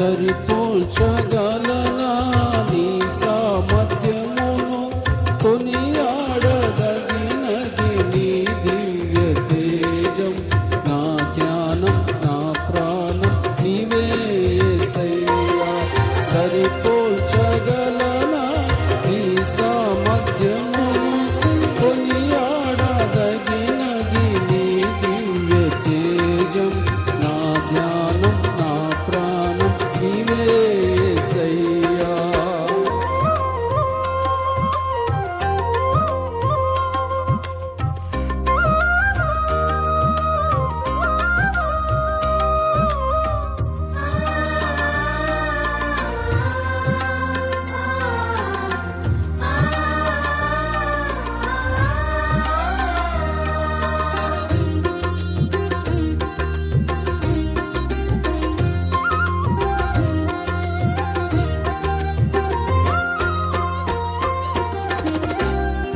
सरी तोल चगा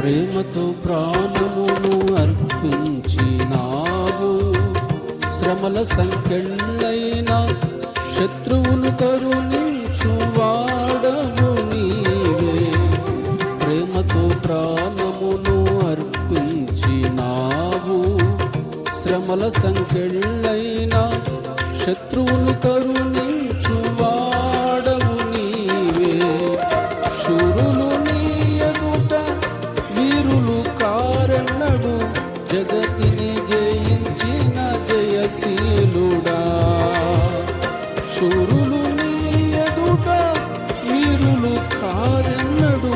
ప్రేమతో ప్రాణమును అర్పించినావు. శ్రమల సంఖ్యలైన శత్రువును కరుణించువాడము నీవే. ప్రేమతో ప్రాణమును అర్పించినావు. శ్రమల సంఖ్యలైన శత్రువును కరుణ వీరులు కారణడు జగతిని జయించిన జయశీలుడా. శూరులు నీ ఎదుట వీరులు కారణడు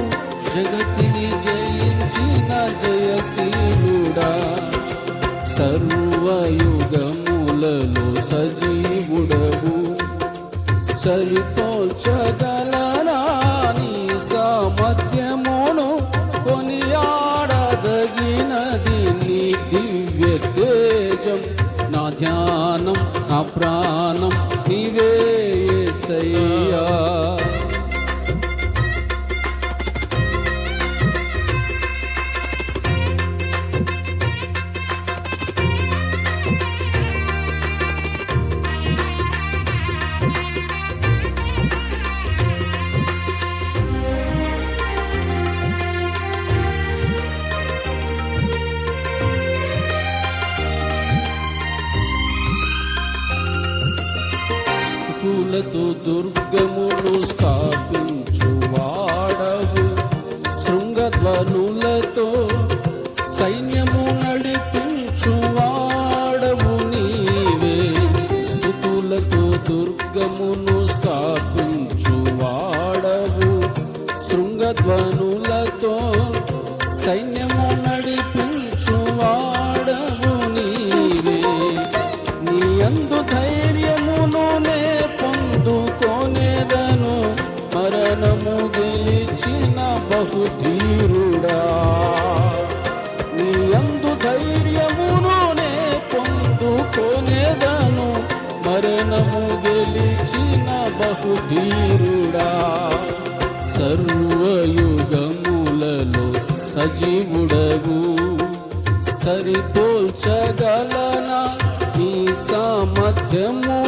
జగతిని జయించిన జయశీలుడా. సర్వయుగములలో సజీవుడవు సరిపో పూలతో దుర్గమును స్థాపించు వాడవు. శృంగధ్వనులతో సైన్యము నడిపించు వాడవు నీవే. స్థుతులతో దుర్గమును స్థాపించు వాడవు. శృంగధ్వను గెలిచిన బహుధీరుడా నీ అందు ధైర్యమును పొందుకొనేదను. మరణము గెలిచిన బహుధీరుడా సర్వయుగములలో సజీవుడవు సరిపోల్చగలనా ఈ సామర్థ్యము?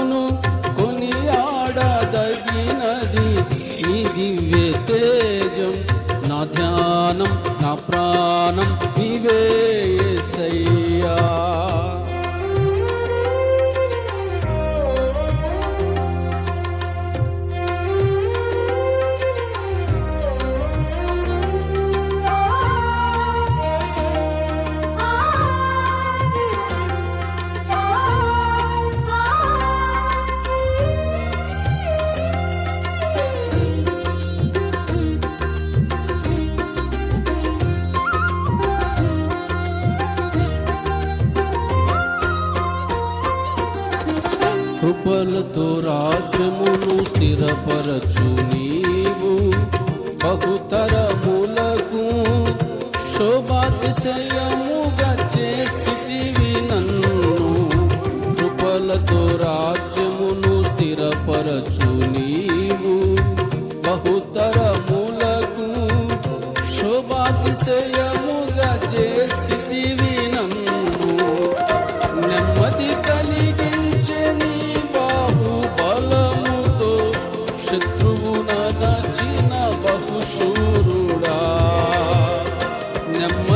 నీవే కృపలతో రాజ్యమును స్థిరపరచు నీవు. బహుతరములకు శోభాతిశయముగా చేసితివి నన్ను. కృపలతో రాజ్యమును స్థిరపరచు నీవు. బహుతర